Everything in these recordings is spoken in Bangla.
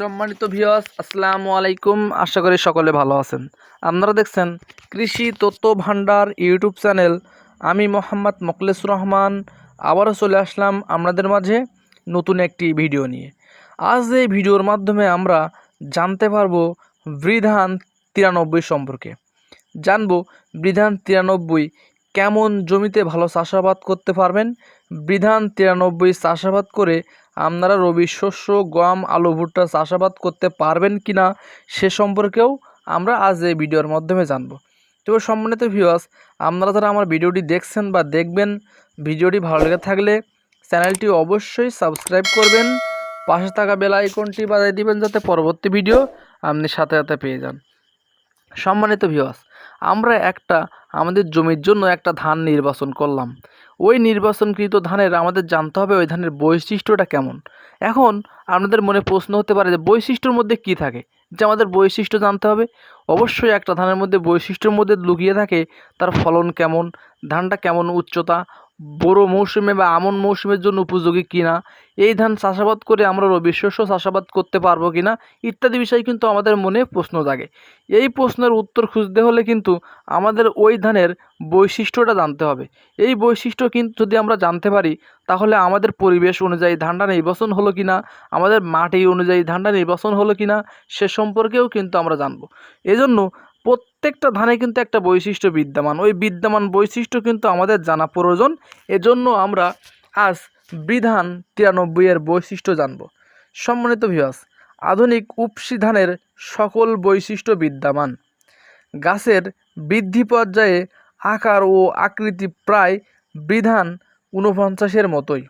সম্মানিত ভিওয়াস আসসালামু আলাইকুম। আশা করি সকলে ভালো আছেন। আপনারা দেখছেন কৃষি তত্ত্ব ভাণ্ডার ইউটিউব চ্যানেল। আমি মোহাম্মদ মোকলেসুর রহমান। আবারও চলে আসলাম আপনাদের মাঝে নতুন একটি ভিডিও নিয়ে। আজ এই ভিডিওর মাধ্যমে আমরা জানতে পারব বৃধান তিরানব্বই সম্পর্কে। জানব বৃধান তিরানব্বই কেমন জমিতে ভালো চাষাবাদ করতে পারবেন বৃধান তিরানব্বই চাষাবাদ করে আপনারা রবি শস্য, গম, আলু, ভুট্টা চাষাবাদ করতে পারবেন কি না, সে সম্পর্কেও আমরা আজ এই ভিডিওর মাধ্যমে জানব। তো সম্মানিত ভিউয়ার্স আপনারা যারা আমার ভিডিওটি দেখছেন বা দেখবেন, ভিডিওটি ভালো লেগে থাকলে চ্যানেলটি অবশ্যই সাবস্ক্রাইব করবেন, পাশে থাকা বেল আইকনটি বাজায় দিবেন যাতে পরবর্তী ভিডিও আপনি সাথে সাথে পেয়ে যান। সম্মানিত ভিউয়ার্স আমরা একটা আমাদের জমির জন্য একটা ধান নির্বাচন করলাম। ওই নির্বাচনকৃত ধানের আমাদের জানতে হবে ওই ধানের বৈশিষ্ট্যটা কেমন। এখন আপনাদের মনে প্রশ্ন হতে পারে যে বৈশিষ্ট্যর মধ্যে কি থাকে? যে আমাদের বৈশিষ্ট্য জানতে হবে। অবশ্যই একটা ধানের মধ্যে বৈশিষ্ট্যর মধ্যে লুকিয়ে থাকে তার ফলন কেমন, ধানটা কেমন উচ্চতা বড়ো মৌসুমে বা আমন মৌসুমের জন্য উপযোগী কিনা, এই ধান চাষাবাদ করে আমরা রবি শস্য চাষাবাদ করতে পারব কিনা, ইত্যাদি বিষয় কিন্তু আমাদের মনে প্রশ্ন জাগে। এই প্রশ্নের উত্তর খুঁজতে হলে কিন্তু আমাদের ওই ধানের বৈশিষ্ট্যটা জানতে হবে। এই বৈশিষ্ট্য কিন্তু যদি আমরা জানতে পারি, তাহলে আমাদের পরিবেশ অনুযায়ী ধানটা নির্বাচন হলো কি না আমাদের মাটি অনুযায়ী ধানটা নির্বাচন হলো কি না সে সম্পর্কেও কিন্তু আমরা জানব। এজন্য প্রত্যেকটা ধানে কিন্তু একটা বৈশিষ্ট্য বিদ্যমান। ওই বিদ্যমান বৈশিষ্ট্য কিন্তু আমাদের জানা প্রয়োজন। এজন্য আমরা আজ বিধান তিরানব্বই এর বৈশিষ্ট্য জানব। সম্মানিত ভিয়াস আধুনিক উপসি ধানের সকল বৈশিষ্ট্য বিদ্যমান। গাছের বৃদ্ধি পর্যায়ে আকার ও আকৃতি প্রায় বিধান ঊনপঞ্চাশের মতোই।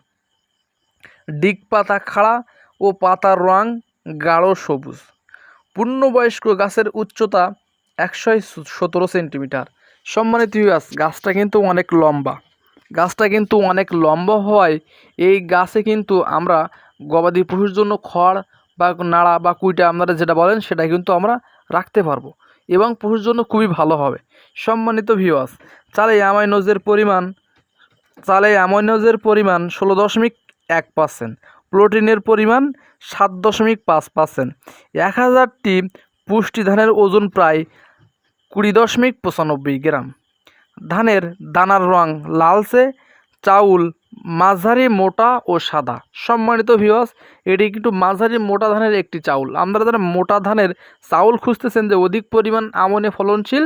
ডিগ পাতা খাড়া ও পাতার রং গাঢ় সবুজ। পূর্ণবয়স্ক গাছের উচ্চতা একশো সতেরো সেন্টিমিটার। সম্মানিত গাছ গাছটা কিন্তু অনেক লম্বা। গাছটা কিন্তু অনেক লম্বা হওয়ায় এই গাছে কিন্তু আমরা গবাদি পশুর জন্য খড় বা নাড়া বা কুইটা আপনারা যেটা বলেন, সেটা কিন্তু আমরা রাখতে পারব এবং পশুর জন্য খুবই ভালো হবে। সম্মানিত ভিওয়াস চালে অ্যামাইনোজের পরিমাণ চালে অ্যামাইনোজের পরিমাণ ষোলো দশমিক এক পার্সেন্ট প্রোটিনের পরিমাণ সাত দশমিক পাঁচ পার্সেন্ট এক হাজারটি পুষ্টি ধানের ওজন প্রায় কুড়ি দশমিক পঁচানব্বই গ্রাম। ধানের দানার রং লালচে, চাউল মাঝারি, মোটা ও সাদা। সম্মানিত ভিওয়াস এটি কিন্তু মাঝারি মোটা ধানের একটি চাউল। আপনারা যারা মোটা ধানের চাউল খুঁজতেছেন যে অধিক পরিমাণ আমনে ফলনশীল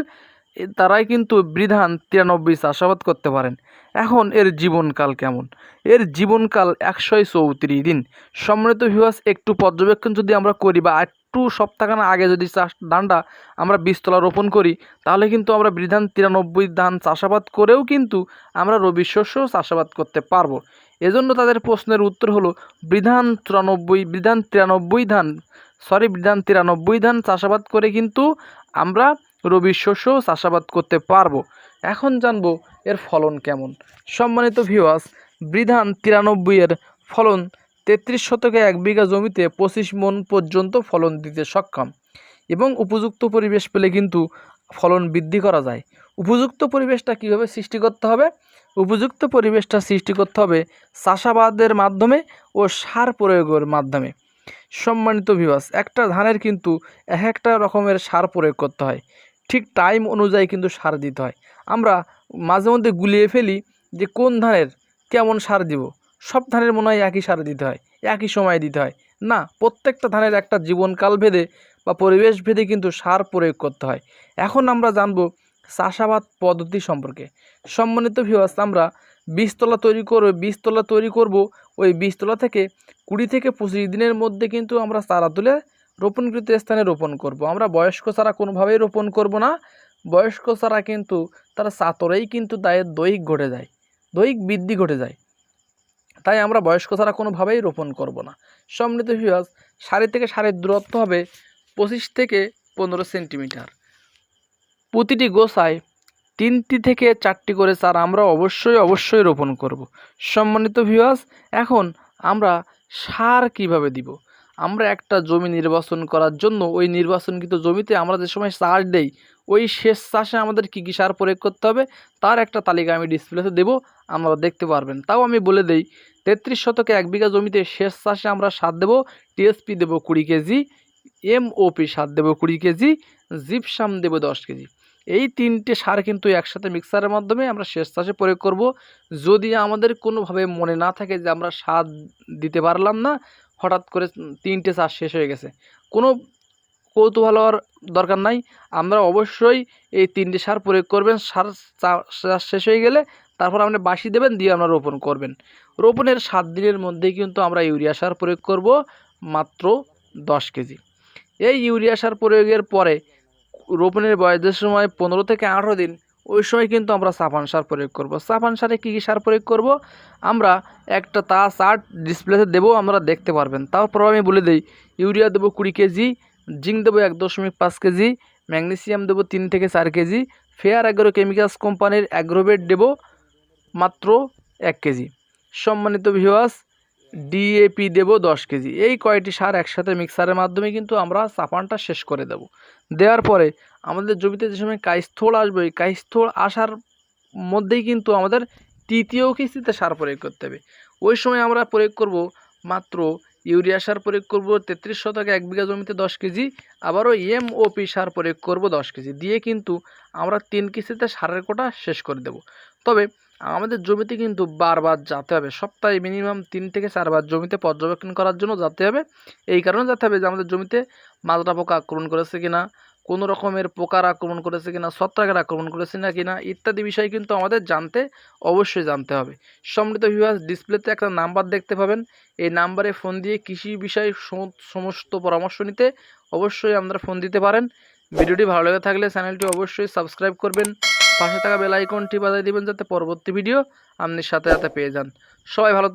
তারাই কিন্তু বৃধান তিরানব্বই চাষাবাদ করতে পারেন। এখন এর জীবনকাল কেমন? এর জীবনকাল একশো চৌত্রিশ দিন। সম্মানিত ভিউয়ার্স একটু পর্যবেক্ষণ যদি আমরা করি বা একটু সপ্তাহখানা আগে যদি চাষ ধানটা আমরা বীজতলা রোপণ করি, তাহলে কিন্তু আমরা বিধান তিরানব্বই ধান চাষাবাদ করেও কিন্তু আমরা রবি শস্য চাষাবাদ করতে পারব। এজন্য তাদের প্রশ্নের উত্তর হলো, বিধান চুরানব্বই, বিধান তিরানব্বই ধান সরি বিধান তিরানব্বই ধান চাষাবাদ করে কিন্তু আমরা রবি শস্য চাষাবাদ করতে পারব। এখন জানব এর ফলন কেমন। সম্মানিত ভিওয়াস বিধান তিরানব্বই এর ফলন তেত্রিশ শতকে এক বিঘা জমিতে পঁচিশ মন পর্যন্ত ফলন দিতে সক্ষম এবং উপযুক্ত পরিবেশ পেলে কিন্তু ফলন বৃদ্ধি করা যায়। উপযুক্ত পরিবেশটা কীভাবে সৃষ্টি করতে হবে? উপযুক্ত পরিবেশটা সৃষ্টি করতে হবে চাষাবাদের মাধ্যমে ও সার প্রয়োগের মাধ্যমে। সম্মানিত ভিবাস একটা ধানের কিন্তু এক একটা রকমের সার প্রয়োগ করতে হয়। ঠিক টাইম অনুযায়ী কিন্তু সার দিতে হয়। আমরা মাঝে মধ্যে গুলিয়ে ফেলি যে কোন ধানের কেমন সার দিব। সব ধানের মনে হয় একই সার দিতে হয়, একই সময় দিতে হয়। না, প্রত্যেকটা ধানের একটা জীবনকাল ভেদে বা পরিবেশ ভেদে কিন্তু সার প্রয়োগ করতে হয়। এখন আমরা জানব চাষাবাদ পদ্ধতি সম্পর্কে। সম্মানিত ভিওয়াস আমরা বীজতলা তৈরি করব বীজতলা তৈরি করব। ওই বীজতলা থেকে কুড়ি থেকে পঁচিশ দিনের মধ্যে কিন্তু আমরা চারা তুলে রোপণকৃত স্থানে রোপণ করব। আমরা বয়স্ক চারা কোনোভাবেই রোপণ করব না। বয়স্ক চারা কিন্তু তারা চাতরেই কিন্তু দায়ের দৈহিক ঘটে যায়, দৈহিক বৃদ্ধি ঘটে যায়। তাই আমরা বয়স্ক ছাড়া কোনোভাবেই রোপণ করব না। সম্মিলিত ভিউয়ার্স সারি থেকে সারের দূরত্ব হবে পঁচিশ থেকে পনেরো সেন্টিমিটার প্রতিটি গোসায় তিনটি থেকে চারটি করে চারা আমরা অবশ্যই অবশ্যই রোপণ করব। সম্মানিত ভিউয়ার্স এখন আমরা সার কীভাবে দিব? আমরা একটা জমি নির্বাচন করার জন্য ওই নির্বাচনকৃত জমিতে আমরা যে সময় সার দেই, ওই শেষ চাষে আমাদের কী কী সার প্রয়োগ করতে হবে, তার একটা তালিকা আমি ডিসপ্লেতে দেবো। আমরা দেখতে পারবেন। তাও আমি বলে দেই, তেত্রিশ শতকে এক বিঘা জমিতে শেষ চাষে আমরা সার দেবো, টিএসপি দেবো কুড়ি কেজি, এমওপি সার দেবো কুড়ি কেজি, জিপসাম দেবো দশ কেজি। এই তিনটে সার কিন্তু একসাথে মিক্সারের মাধ্যমে আমরা শেষ চাষে প্রয়োগ করব। যদি আমাদের কোনোভাবে মনে না থাকে যে আমরা সার দিতে পারলাম না, হঠাৎ করে তিনটে চাষ শেষ হয়ে গেছে। কোনো কৌতূহল হওয়ার দরকার নাই। আমরা অবশ্যই এই তিনটে সার প্রয়োগ করবেন। সার চাষ শেষ হয়ে গেলে তারপর আপনি বাসি দেবেন, দিয়ে আমরা রোপণ করবেন। রোপণের সাত দিনের মধ্যেই কিন্তু আমরা ইউরিয়া সার প্রয়োগ করব মাত্র দশ কেজি। এই ইউরিয়া সার প্রয়োগের পরে রোপণের বয়সের সময় পনেরো থেকে আঠেরো দিন, ওই সময় কিন্তু আমরা সাফান সার প্রয়োগ করব। সাফান সারে কী কী সার প্রয়োগ করব? আমরা একটা তা চার্ট ডিসপ্লেতে দেবো আমরা দেখতে পারবেন। তারপর আমি বলে দিই, ইউরিয়া দেবো কুড়ি কেজি, জিঙ্ক দেবো এক দশমিক পাঁচ কেজি, ম্যাগনেসিয়াম দেবো তিন থেকে চার কেজি, ফেয়ার অ্যাগ্রো কেমিক্যালস কোম্পানির অ্যাগ্রোবেট দেবো মাত্র এক কেজি। সম্মানিত ভিওয়াস ডিএপি দেবো দশ কেজি। এই কয়টি সার একসাথে মিক্সারের মাধ্যমে কিন্তু আমরা চাপানটা শেষ করে দেব। দেওয়ার পরে আমাদের জমিতে যে সময় কাইস্থল আসবে, ওই কাইস্থল আসার মধ্যেই কিন্তু আমাদের তৃতীয় কিস্তিতে সার প্রয়োগ করতে হবে। ওই সময় আমরা প্রয়োগ করব মাত্র ইউরিয়া সার প্রয়োগ করব তেত্রিশ শতকে এক বিঘা জমিতে দশ কেজি, আবারও এমওপি সার প্রয়োগ করব দশ কেজি। দিয়ে কিন্তু আমরা তিন কিস্তিতে সারের কোটা শেষ করে দেব। তবে আমাদের জমিতে কিন্তু বারবার যেতে হবে। সপ্তাহে মিনিমাম তিন থেকে চারবার জমিতে পর্যবেক্ষণ করার জন্য যেতে হবে। এই কারণে যেতে হবে যে, আমাদের জমিতে মাজরা পোকা আক্রমণ করেছে কিনা, কোনো রকমের পোকার আক্রমণ করেছে কিনা, ছত্রাকের আক্রমণ করেছে না কিনা, ইত্যাদি বিষয় কিন্তু আমাদের জানতে অবশ্যই জানতে হবে। সম্মিলিত ভিউয়ার্স ডিসপ্লেতে একটা নাম্বার দেখতে পাবেন। এই নাম্বারে ফোন দিয়ে কৃষি বিষয়ে সমস্ত পরামর্শ নিতে অবশ্যই আপনারা ফোন দিতে পারেন। ভিডিওটি ভালো লেগে থাকলে চ্যানেলটি অবশ্যই সাবস্ক্রাইব করবেন। পাশে থাকা বেল আইকনটি বাজায় দিবেন যাতে পরবর্তী ভিডিও আপনি সাথে সাথে পেয়ে যান। সবাই ভালো থাক